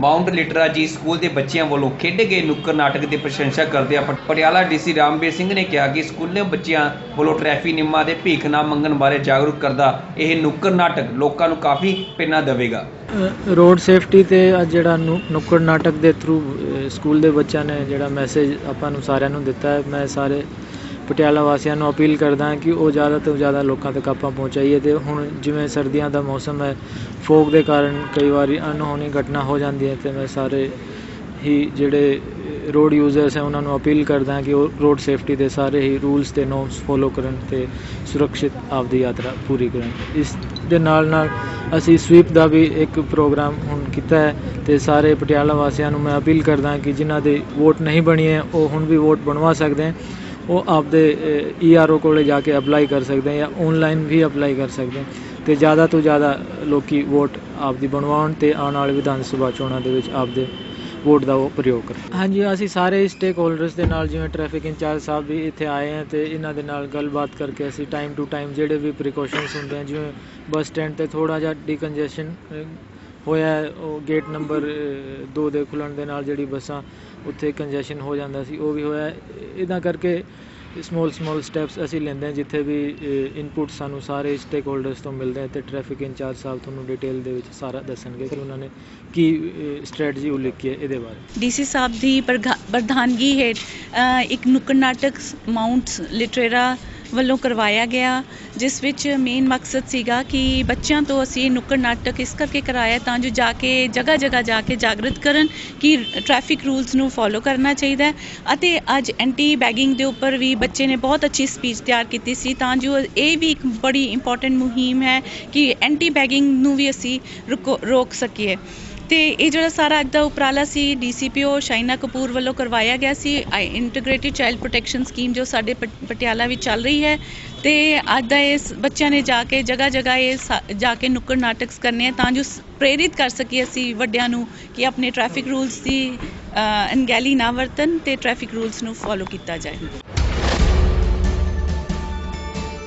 Mount ਲਿਟਰਾ ਜੀ school ਦੇ ਬੱਚਿਆਂ ਵੱਲੋਂ ਖੇਡੇ ਗਏ ਨੁੱਕਰ ਨਾਟਕ ਦੀ ਪ੍ਰਸ਼ੰਸਾ ਕਰਦੇ ਆ। ਪਟਿਆਲਾ ਡੀਸੀ ਰਾਮਵੀਰ ਸਿੰਘ ਨੇ ਕਿਹਾ ਕਿ ਸਕੂਲੇ ਬੱਚਿਆਂ ਵੱਲੋਂ ਟ੍ਰੈਫਿਕ ਨਿਯਮਾਂ ਦੇ ਭੀਖ ਨਾ ਮੰਗਣ ਬਾਰੇ ਜਾਗਰੂਕ ਕਰਦਾ ਇਹ ਨੁੱਕਰ ਨਾਟਕ ਲੋਕਾਂ ਨੂੰ ਕਾਫੀ ਪ੍ਰੇਰਨਾ ਦੇਵੇਗਾ। ਰੋਡ ਸੇਫਟੀ ਤੇ ਅੱਜ ਜਿਹੜਾ ਨੁ- ਨੁੱਕੜ ਨਾਟਕ ਦੇ ਥਰੂ ਸਕੂਲ ਦੇ ਬੱਚਿਆਂ ਨੇ ਜਿਹੜਾ ਮੈਸੇਜ ਆਪਾਂ ਨੂੰ ਸਾਰਿਆਂ ਨੂੰ ਦਿੱਤਾ ਹੈ। ਮੈਂ ਸਾਰੇ ਪਟਿਆਲਾ ਵਾਸੀਆਂ ਨੂੰ ਅਪੀਲ ਕਰਦਾ ਹਾਂ ਕਿ ਉਹ ਜ਼ਿਆਦਾ ਤੋਂ ਜ਼ਿਆਦਾ ਲੋਕਾਂ ਤੱਕ ਆਪਾਂ ਪਹੁੰਚਾਈਏ ਅਤੇ ਹੁਣ ਜਿਵੇਂ ਸਰਦੀਆਂ ਦਾ ਮੌਸਮ ਹੈ, ਫੋਗ ਦੇ ਕਾਰਨ ਕਈ ਵਾਰੀ ਅਣਹੋਣੀ ਘਟਨਾ ਹੋ ਜਾਂਦੀ ਹੈ ਅਤੇ ਮੈਂ ਸਾਰੇ ਹੀ ਜਿਹੜੇ ਰੋਡ ਯੂਜ਼ਰਸ ਹੈ ਉਹਨਾਂ ਨੂੰ ਅਪੀਲ ਕਰਦਾ ਹਾਂ ਕਿ ਉਹ ਰੋਡ ਸੇਫਟੀ ਦੇ ਸਾਰੇ ਹੀ ਰੂਲਸ ਤੇ ਨੋਰਮਸ ਫੋਲੋ ਕਰਨ ਤੇ ਸੁਰੱਖਿਅਤ ਆਪਦੀ ਯਾਤਰਾ ਪੂਰੀ ਕਰਨ। ਇਸ ਦੇ ਨਾਲ ਨਾਲ ਅਸੀਂ ਸਵੀਪ ਦਾ ਵੀ ਇੱਕ ਪ੍ਰੋਗਰਾਮ ਹੁਣ ਕੀਤਾ ਹੈ ਤੇ ਸਾਰੇ ਪਟਿਆਲਾ ਵਾਸੀਆਂ ਨੂੰ ਮੈਂ ਅਪੀਲ ਕਰਦਾ ਕਿ ਜਿਨ੍ਹਾਂ ਦੇ ਵੋਟ ਨਹੀਂ ਬਣੀ ਹੈ, ਉਹ ਹੁਣ ਵੀ ਵੋਟ ਬਣਵਾ ਸਕਦੇ ਹੈ। ਉਹ ਆਪਦੇ ਈਆਰਓ ਕੋਲੇ ਜਾ ਕੇ ਅਪਲਾਈ ਕਰ ਸਕਦੇ ਹੈ ਜਾਂ ਆਨਲਾਈਨ ਵੀ ਅਪਲਾਈ ਕਰ ਸਕਦੇ ਹੈ ਤੇ ਜ਼ਿਆਦਾ ਤੋਂ ਜ਼ਿਆਦਾ ਲੋਕੀ ਵੋਟ ਆਪਦੀ ਬਣਵਾਉਣ ਤੇ ਆਉਣ ਵਾਲੇ ਵਿਧਾਨ ਸਭਾ ਚੋਣਾਂ ਦੇ ਵਿੱਚ ਆਪਦੇ ਵੋਟ ਦਾ ਉਹ ਪ੍ਰਯੋਗ ਕਰ ਹਾਂਜੀ, ਅਸੀਂ ਸਾਰੇ ਸਟੇਕ ਹੋਲਡਰਸ ਦੇ ਨਾਲ, ਜਿਵੇਂ ਟ੍ਰੈਫਿਕ ਇੰਚਾਰਜ ਸਾਹਿਬ ਵੀ ਇੱਥੇ ਆਏ ਹਨ ਤੇ ਇਹਨਾਂ ਦੇ ਨਾਲ ਗੱਲਬਾਤ ਕਰਕੇ ਅਸੀਂ ਟਾਈਮ ਟੂ ਟਾਈਮ ਜਿਹੜੇ ਵੀ ਪ੍ਰੀਕਾਸ਼ਨਸ ਹੁੰਦੇ ਆ, ਜਿਵੇਂ ਬੱਸ ਸਟੈਂਡ ਤੇ ਥੋੜਾ ਜਿਹਾ ਡੀਕਨਜੈਸ਼ਨ ਹੋਇਆ ਉਹ ਗੇਟ ਨੰਬਰ 2 ਦੇ ਖੁੱਲਣ ਦੇ ਨਾਲ ਜਿਹੜੀ ਬੱਸਾਂ ਉੱਥੇ ਕੰਜੈਸ਼ਨ ਹੋ ਜਾਂਦਾ ਸੀ, ਉਹ ਵੀ ਹੋਇਆ ਹੈ। ਕਰਕੇ ਸਮਾਲ ਸਮਾਲ ਸਟੈਪਸ ਅਸੀਂ ਲੈਂਦੇ ਹਾਂ, ਜਿੱਥੇ ਵੀ ਇਨਪੁਟ ਸਾਨੂੰ ਸਾਰੇ ਸਟੇਕ ਹੋਲਡਰਸ ਤੋਂ ਮਿਲਦੇ ਆ ਤੇ ਟ੍ਰੈਫਿਕ ਇੰਚਾਰਜ ਸਾਹਿਬ ਤੁਹਾਨੂੰ ਡਿਟੇਲ ਦੇ ਵਿੱਚ ਸਾਰਾ ਦੱਸਣਗੇ ਕਿ ਉਹਨਾਂ ਨੇ ਕੀ ਸਟ੍ਰੈਟਜੀ ਉਲੀਕੀ ਹੈ ਇਹਦੇ ਬਾਰੇ ਡੀਸੀ ਸਾਹਿਬ ਦੀ ਪ੍ਰਘਾ- ਪ੍ਰਧਾਨਗੀ ਹੇਠ ਇੱਕ ਨੁੱਕੜ ਨਾਟਕ ਮਾਊਂਟ ਲਿਟਰੇਰਾ ਵੱਲੋਂ ਕਰਵਾਇਆ ਗਿਆ, ਜਿਸ ਵਿੱਚ ਮੇਨ ਮਕਸਦ ਸੀਗਾ ਕਿ ਬੱਚਿਆਂ ਤੋਂ ਅਸੀਂ ਨੁੱਕੜ ਨਾਟਕ ਇਸ ਕਰਕੇ ਕਰਾਇਆ ਤਾਂ ਜੋ ਜਾ ਕੇ ਜਗ੍ਹਾ ਜਗ੍ਹਾ ਜਾ ਕੇ ਜਾਗਰਤ ਕਰਨ ਕਿ ਟ੍ਰੈਫਿਕ ਰੂਲਸ ਨੂੰ ਫੋਲੋ ਕਰਨਾ ਚਾਹੀਦਾ ਹੈ। ਅਤੇ ਅੱਜ ਐਂਟੀ ਬੈਗਿੰਗ ਦੇ ਉੱਪਰ ਵੀ ਬੱਚੇ ਨੇ ਬਹੁਤ ਅੱਛੀ ਸਪੀਚ ਤਿਆਰ ਕੀਤੀ ਸੀ ਤਾਂ ਜੋ ਇਹ ਵੀ ਇੱਕ ਬੜੀ ਇੰਪੋਰਟੈਂਟ ਮੁਹਿੰਮ ਹੈ ਕਿ ਐਂਟੀ ਬੈਗਿੰਗ ਨੂੰ ਵੀ ਅਸੀਂ ਰੁਕੋ, ਰੋਕ ਸਕੀਏ। ਤੇ ਇਹ ਜਿਹੜਾ ਸਾਰਾ ਅੱਜ ਦਾ ਉਪਰਾਲਾ ਸੀ ਡੀਸੀਪੀਓ ਸ਼ਾਇਨਾ ਕਪੂਰ ਵੱਲੋਂ ਕਰਵਾਇਆ ਗਿਆ ਸੀ ਇੰਟੀਗ੍ਰੇਟਿਡ ਚਾਈਲਡ ਪ੍ਰੋਟੈਕਸ਼ਨ ਸਕੀਮ ਜੋ ਸਾਡੇ ਪਟ- ਪਟਿਆਲਾ ਵਿੱਚ ਚੱਲ ਰਹੀ ਹੈ ਤੇ ਅੱਜ ਦਾ ਇਸ ਬੱਚਿਆਂ ਨੇ ਜਾ ਕੇ ਜਗ੍ਹਾ ਜਗ੍ਹਾ ਇਹ ਸਾ- ਜਾ ਕੇ ਨੁੱਕੜ ਨਾਟਕਸ ਕਰਨੇ ਆ ਤਾਂ ਜੋ ਪ੍ਰੇਰਿਤ ਕਰ ਸਕੀਏ ਅਸੀਂ ਵੱਡਿਆਂ ਨੂੰ ਕਿ ਆਪਣੇ ਟ੍ਰੈਫਿਕ ਰੂਲਸ ਦੀ ਅ, ਅਣਗਹਿਲੀ ਨਾ ਵਰਤਨ ਤੇ ਟ੍ਰੈਫਿਕ ਰੂਲਸ ਨੂੰ ਫੋਲੋ ਕੀਤਾ ਜਾਏ।